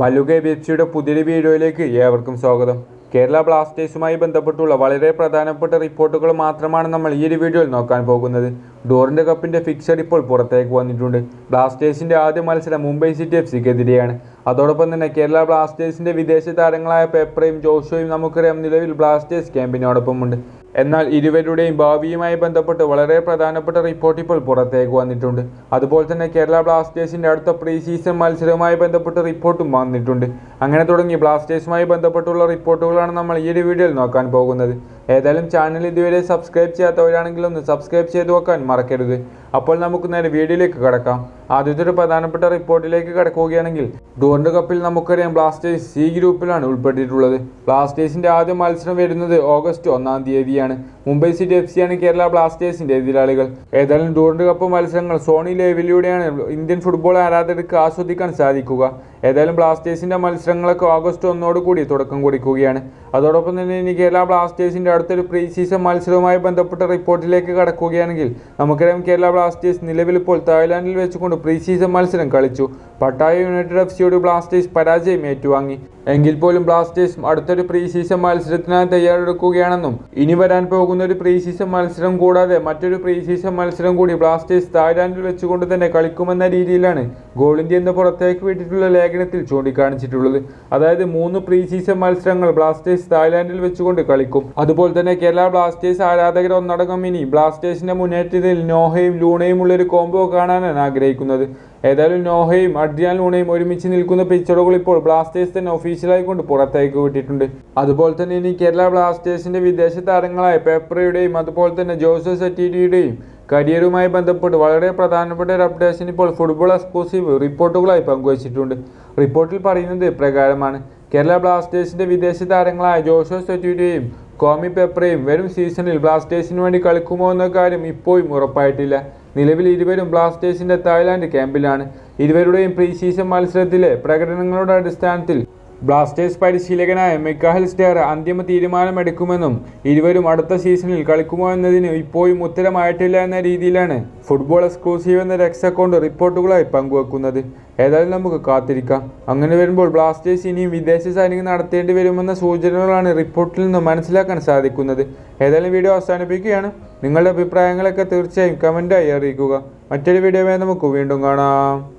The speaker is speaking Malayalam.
മല്ലുകെ ബെപ്സിയുടെ പുതിയൊരു വീഡിയോയിലേക്ക് ഏവർക്കും സ്വാഗതം. കേരള ബ്ലാസ്റ്റേഴ്സുമായി ബന്ധപ്പെട്ടുള്ള വളരെ പ്രധാനപ്പെട്ട റിപ്പോർട്ടുകൾ മാത്രമാണ് നമ്മൾ ഈ ഒരു വീഡിയോയിൽ നോക്കാൻ പോകുന്നത്. ഡോറിന്റെ കപ്പിന്റെ ഫിക്സർ ഇപ്പോൾ പുറത്തേക്ക് വന്നിട്ടുണ്ട്. ബ്ലാസ്റ്റേഴ്സിന്റെ ആദ്യ മത്സരം മുംബൈ സിറ്റി എഫ് സിക്കെതിരെയാണ്. അതോടൊപ്പം തന്നെ കേരള ബ്ലാസ്റ്റേഴ്സിന്റെ വിദേശ താരങ്ങളായ പെപ്രയും ജോഷോയും നമുക്കറിയാം നിലവിൽ ബ്ലാസ്റ്റേഴ്സ് ക്യാമ്പിനോടൊപ്പമുണ്ട്. എന്നാൽ ഇരുവരുടെയും ഭാവിയുമായി ബന്ധപ്പെട്ട് വളരെ പ്രധാനപ്പെട്ട റിപ്പോർട്ട് ഇപ്പോൾ പുറത്തേക്ക് വന്നിട്ടുണ്ട്. അതുപോലെ തന്നെ കേരള ബ്ലാസ്റ്റേഴ്സിന്റെ അടുത്ത പ്രീ സീസൺ മത്സരവുമായി ബന്ധപ്പെട്ട റിപ്പോർട്ടും വന്നിട്ടുണ്ട്. അങ്ങനെ തുടങ്ങി ബ്ലാസ്റ്റേഴ്സുമായി ബന്ധപ്പെട്ടുള്ള റിപ്പോർട്ടുകളാണ് നമ്മൾ ഈ ഒരു വീഡിയോയിൽ നോക്കാൻ പോകുന്നത്. ഏതായാലും ചാനൽ ഇതുവരെ സബ്സ്ക്രൈബ് ചെയ്യാത്തവരാണെങ്കിൽ ഒന്ന് സബ്സ്ക്രൈബ് ചെയ്ത് വെക്കാൻ മറക്കരുത്. അപ്പോൾ നമുക്ക് നേരെ വീഡിയോയിലേക്ക് കടക്കാം. ആദ്യത്തെ ഒരു പ്രധാനപ്പെട്ട റിപ്പോർട്ടിലേക്ക് കടക്കുകയാണെങ്കിൽ ഡോറിന്റെ കപ്പിൽ നമുക്കറിയാം ബ്ലാസ്റ്റേഴ്സ് സി ഗ്രൂപ്പിലാണ് ഉൾപ്പെട്ടിട്ടുള്ളത്. ബ്ലാസ്റ്റേഴ്സിന്റെ ആദ്യ മത്സരം വരുന്നത് ഓഗസ്റ്റ് ഒന്നാം തീയതിയാണ്. മുംബൈ സിറ്റി എഫ് സിയാണ് കേരള ബ്ലാസ്റ്റേഴ്സിന്റെ എതിരാളികൾ. ഏതായാലും ഡോറിന്റെ കപ്പ് മത്സരങ്ങൾ സോണി ലൈവിലൂടെയാണ് ഇന്ത്യൻ ഫുട്ബോൾ ആരാധകർക്ക് ആസ്വദിക്കാൻ സാധിക്കുക. ഏതായാലും ബ്ലാസ്റ്റേഴ്സിന്റെ മത്സരങ്ങളൊക്കെ ഓഗസ്റ്റ് ഒന്നോട് കൂടി തുടക്കം കുറിക്കുകയാണ്. അതോടൊപ്പം തന്നെ ഇനി കേരള ബ്ലാസ്റ്റേഴ്സിന്റെ അടുത്തൊരു പ്രീ സീസൺ മത്സരവുമായി ബന്ധപ്പെട്ട റിപ്പോർട്ടിലേക്ക് കടക്കുകയാണെങ്കിൽ നമുക്കറിയാം കേരള ബ്ലാസ്റ്റേഴ്സ് നിലവിലിപ്പോൾ തായ്ലാൻഡിൽ വെച്ചുകൊണ്ട് പ്രീ സീസൺ മത്സരം കളിച്ചു. പട്ടായ യുണൈറ്റഡ് എഫ് സിയോട് ബ്ലാസ്റ്റേഴ്സ് പരാജയം ഏറ്റുവാങ്ങി. എങ്കിൽ പോലും ബ്ലാസ്റ്റേഴ്സ് അടുത്തൊരു പ്രീ സീസൺ മത്സരത്തിനായി തയ്യാറെടുക്കുകയാണെന്നും ഇനി വരാൻ പോകുന്ന ഒരു പ്രീ സീസൺ മത്സരം കൂടാതെ മറ്റൊരു പ്രീ സീസൺ മത്സരം കൂടി ബ്ലാസ്റ്റേഴ്സ് തായ്ലാൻഡിൽ വെച്ചുകൊണ്ട് തന്നെ കളിക്കുമെന്ന രീതിയിലാണ് ഗോൾ ഇന്ത്യ എന്ന് പുറത്തേക്ക് വിട്ടിട്ടുള്ള ലേഖനത്തിൽ ചൂണ്ടിക്കാണിച്ചിട്ടുള്ളത്. അതായത് മൂന്ന് പ്രീ സീസൺ മത്സരങ്ങൾ ബ്ലാസ്റ്റേഴ്സ് തായ്ലാൻഡിൽ വെച്ചുകൊണ്ട് കളിക്കും. അതുപോലെ തന്നെ കേരള ബ്ലാസ്റ്റേഴ്സ് ആരാധകർ ഒന്നടങ്കം ഇനി ബ്ലാസ്റ്റേഴ്സിന്റെ മുന്നേറ്റത്തിൽ നോഹയും ലൂണയും ഉള്ള ഒരു കോംബോ കാണാനാണ് ആഗ്രഹിക്കുന്നത്. ഏതായാലും നോഹയും അഡ്രിയാൻ ലൂണയും ഒരുമിച്ച് നിൽക്കുന്ന പിക്ചറുകൾ ഇപ്പോൾ ബ്ലാസ്റ്റേഴ്സ് തന്നെ ഒഫീഷ്യലായി കൊണ്ട് പുറത്തേക്ക് വിട്ടിട്ടുണ്ട്. അതുപോലെ തന്നെ ഇനി കേരള ബ്ലാസ്റ്റേഴ്സിന്റെ വിദേശ താരങ്ങളായ പേപ്പറയുടെയും അതുപോലെ തന്നെ ജോസഫ് സെറ്റിയുടെയും കരിയറുമായി ബന്ധപ്പെട്ട് വളരെ പ്രധാനപ്പെട്ട ഒരു അപ്ഡേഷൻ ഇപ്പോൾ ഫുട്ബോൾ എക്സ്ക്ലൂസീവ് റിപ്പോർട്ടുകളായി പങ്കുവച്ചിട്ടുണ്ട്. റിപ്പോർട്ടിൽ പറയുന്നത് പ്രകാരമാണ് കേരള ബ്ലാസ്റ്റേഴ്സിന്റെ വിദേശ താരങ്ങളായ ജോഷോ സെറ്റിയുടെയും കോമി പെപ്രയും വരും സീസണിൽ ബ്ലാസ്റ്റേഴ്സിന് വേണ്ടി കളിക്കുമോ എന്ന കാര്യം ഇപ്പോഴും ഉറപ്പായിട്ടില്ല. നിലവിൽ ഇരുവരും ബ്ലാസ്റ്റേഴ്സിന്റെ തായ്ലാൻഡ് ക്യാമ്പിലാണ്. ഇരുവരുടെയും പ്രീ സീസൺ മത്സരത്തിലെ പ്രകടനങ്ങളുടെ അടിസ്ഥാനത്തിൽ ബ്ലാസ്റ്റേഴ്സ് പരിശീലകനായ മെക്കാഹൽ സ്റ്റെയർ അന്തിമ തീരുമാനമെടുക്കുമെന്നും ഇരുവരും അടുത്ത സീസണിൽ കളിക്കുമോ എന്നതിന് ഇപ്പോഴും ഉത്തരമായിട്ടില്ല എന്ന രീതിയിലാണ് ഫുട്ബോൾ എക്സ്ക്ലൂസീവ് എന്ന രക്ഷ അക്കൗണ്ട് റിപ്പോർട്ടുകളായി പങ്കുവെക്കുന്നത്. ഏതായാലും നമുക്ക് കാത്തിരിക്കാം. അങ്ങനെ വരുമ്പോൾ ബ്ലാസ്റ്റേഴ്സ് ഇനിയും വിദേശ സൈനികം നടത്തേണ്ടി വരുമെന്ന സൂചനകളാണ് റിപ്പോർട്ടിൽ നിന്ന് മനസ്സിലാക്കാൻ സാധിക്കുന്നത്. ഏതായാലും വീഡിയോ അവസാനിപ്പിക്കുകയാണ്. നിങ്ങളുടെ അഭിപ്രായങ്ങളൊക്കെ തീർച്ചയായും കമന്റായി അറിയിക്കുക. മറ്റൊരു വീഡിയോ നമുക്ക് വീണ്ടും കാണാം.